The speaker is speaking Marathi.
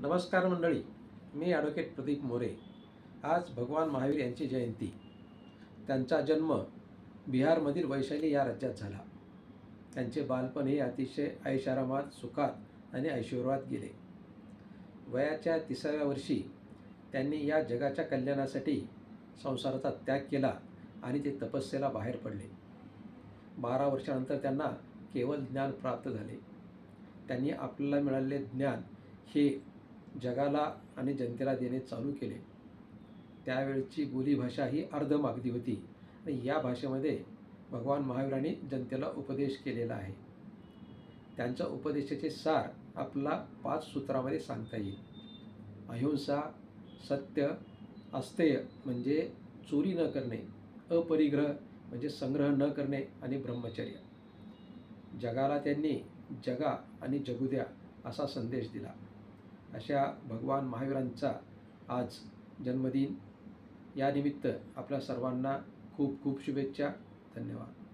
नमस्कार मंडळी मी ॲडव्होकेट प्रदीप मोरे. आज भगवान महावीर यांची जयंती. त्यांचा जन्म बिहारमधील वैशाली या राज्यात झाला. त्यांचे बालपण हे अतिशय ऐशारामात सुखात आणि ऐश्वर्यात गेले. वयाच्या तिसाव्या वर्षी त्यांनी या जगाच्या कल्याणासाठी संसाराचा त्याग केला आणि ते तपस्येला बाहेर पडले. बारा वर्षानंतर त्यांना केवळ ज्ञान प्राप्त झाले. त्यांनी आपल्याला मिळालेले ज्ञान हे जगाला आणि जनतेला देणे चालू केले. त्यावेळची बोलीभाषा ही अर्धमागधी होती. आणि या भाषेमध्ये भगवान महावीरांनी जनतेला उपदेश केलेला आहे. त्यांच्या उपदेशाचे सार आपला पाच सूत्रामध्ये सांगता येईल. अहिंसा सत्य अस्तेय म्हणजे चोरी न करणे अपरिग्रह म्हणजे संग्रह न करणे आणि ब्रह्मचर्य. जगाला त्यांनी जगा आणि जगुद्या असा संदेश दिला. अशा भगवान महावीरांचा आज जन्मदिन. यानिमित्त आपल्या सर्वांना खूप खूप शुभेच्छा. धन्यवाद.